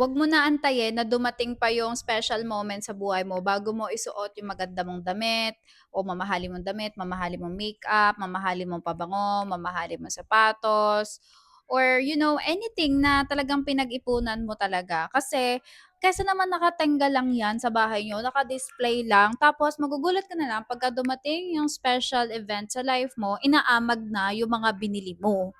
'Wag mo na antayin na dumating pa yung special moment sa buhay mo bago mo isuot yung maganda mong damit o mamahalin mong damit, mamahalin mong makeup, mamahalin mong pabango, mamahalin mong sapatos, or you know, anything na talagang pinag-ipunan mo talaga. Kasi kaysa naman nakatengga lang 'yan sa bahay niyo, naka-display lang, tapos magugulat ka na lang pagka dumating yung special event sa life mo, inaamag na yung mga binili mo.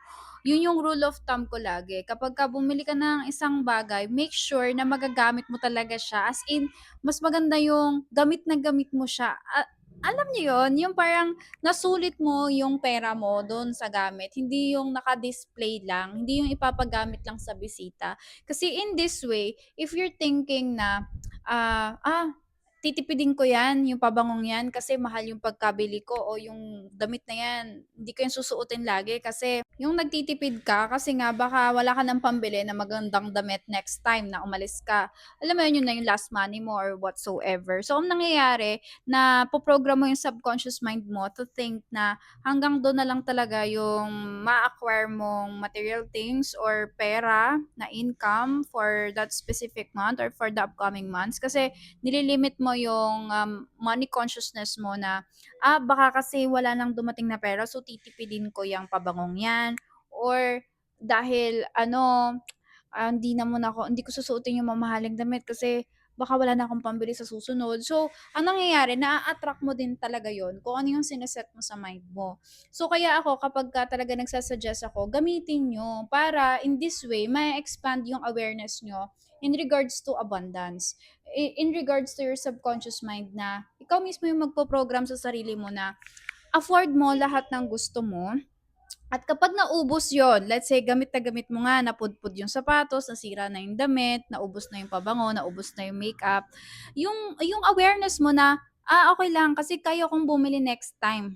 Yun yung rule of thumb ko lagi. Kapagka bumili ka ng isang bagay, make sure na magagamit mo talaga siya. As in, mas maganda yung gamit na gamit mo siya. A- alam niyo yun? Yung parang nasulit mo yung pera mo doon sa gamit. Hindi yung naka-display lang. Hindi yung ipapagamit lang sa bisita. Kasi in this way, if you're thinking na, ah, ah, titipidin ko yan, yung pabangong yan, kasi mahal yung pagkabili ko o yung damit na yan, hindi ko yan susuotin lagi kasi yung nagtitipid ka kasi nga baka wala ka ng pambili na magandang damit next time na umalis ka. Alam mo yun, yun na yung last money mo or whatsoever. So, ang nangyayari, na poprogram mo yung subconscious mind mo to think na hanggang doon na lang talaga yung ma-acquire mong material things or pera na income for that specific month or for the upcoming months. Kasi nililimit mo yung um, money consciousness mo na ah, baka kasi wala nang dumating na pera so titipidin ko yung pabangong yan or dahil ano, ah, hindi naman ako hindi ko susuotin yung mamahaling damit kasi baka wala na akong pambili sa susunod. So, ang nangyayari naa-attract mo din talaga yon kung ano yung sine mo sa mind mo. So, kaya ako kapagka talaga nagsa-suggest ako, gamitin niyo para in this way ma-expand yung awareness niyo in regards to abundance in regards to your subconscious mind na ikaw mismo yung magpo-program sa sarili mo na afford mo lahat ng gusto mo. At kapag naubos yon, let's say gamit na gamit mo nga, napudpud yung sapatos, nasira na yung damit, naubos na yung pabango, naubos na yung makeup, yung, yung awareness mo na, ah, okay lang, kasi kaya kong bumili next time.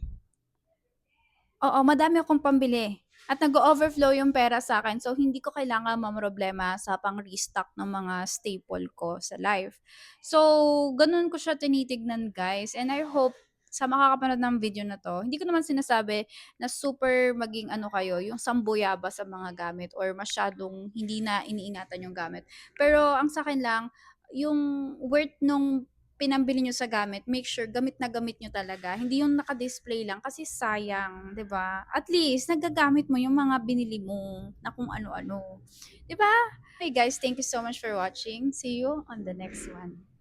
Oo, madami akong pambili at nag-o-overflow yung pera sa akin so hindi ko kailangan mamroblema sa pang-restock ng mga staple ko sa life. So, gano'n ko siya tinitignan guys and I hope sa makakapanood ng video na 'to, hindi ko naman sinasabi na super maging ano kayo, yung sambuyaba sa mga gamit or masyadong hindi na iniingatan yung gamit. Pero ang sa'kin lang, yung worth nung pinambili niyo sa gamit, make sure gamit na gamit niyo talaga. Hindi yung naka-display lang kasi sayang, 'di ba? At least nagagamit mo yung mga binili mo na kung ano-ano, 'di ba? Hey guys, thank you so much for watching. See you on the next one.